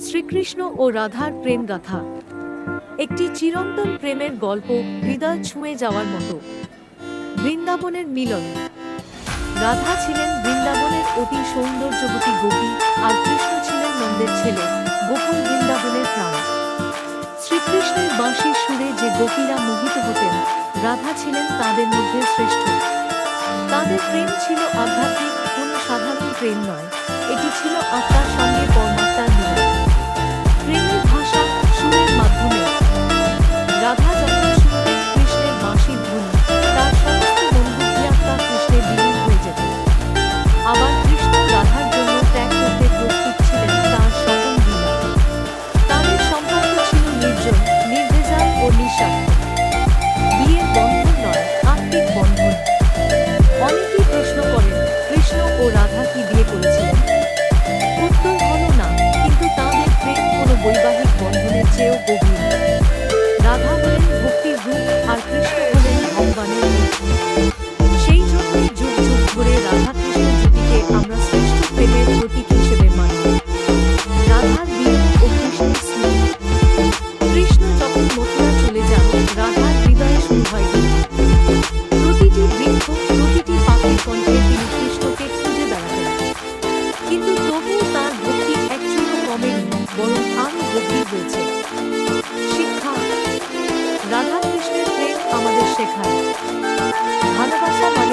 শ্রীকৃষ্ণ ও রাধার প্রেম গাথা একটি চিরন্তন প্রেমের গল্প হৃদয় ছুঁয়ে যাওয়ার মতো। বৃন্দাবনের মিলন। রাধা ছিলেন বৃন্দাবনের অতি সৌন্দর্যবতী গোপী আর কৃষ্ণ ছিলেন নন্দের ছেলে, গোকুল বৃন্দাবনের প্রাণ। শ্রীকৃষ্ণের বাঁশির সুরে যে গোপীরা মোহিত হতেন, রাধা ছিলেন তাদের মধ্যে শ্রেষ্ঠ। তাদের প্রেম ছিল আধ্যাত্মিক, কোনো সাধারণ প্রেম নয়। এটি ছিল আত্মার সঙ্গে পরমাত্মার নিঃস্বার্থ বিয়ের বন্ধন নয়, আত্মিক বন্ধন। অনেকেই প্রশ্ন করেন, কৃষ্ণ ও রাধা কি বিয়ে করেছিলেন? উত্তর হল না, কিন্তু তাদের প্রেম কোনো বৈবাহিক বন্ধনের চেয়েও হয়েছে। শিক্ষা। রাধাকৃষ্ণের প্রেম আমাদের শেখায়। ভালোবাসা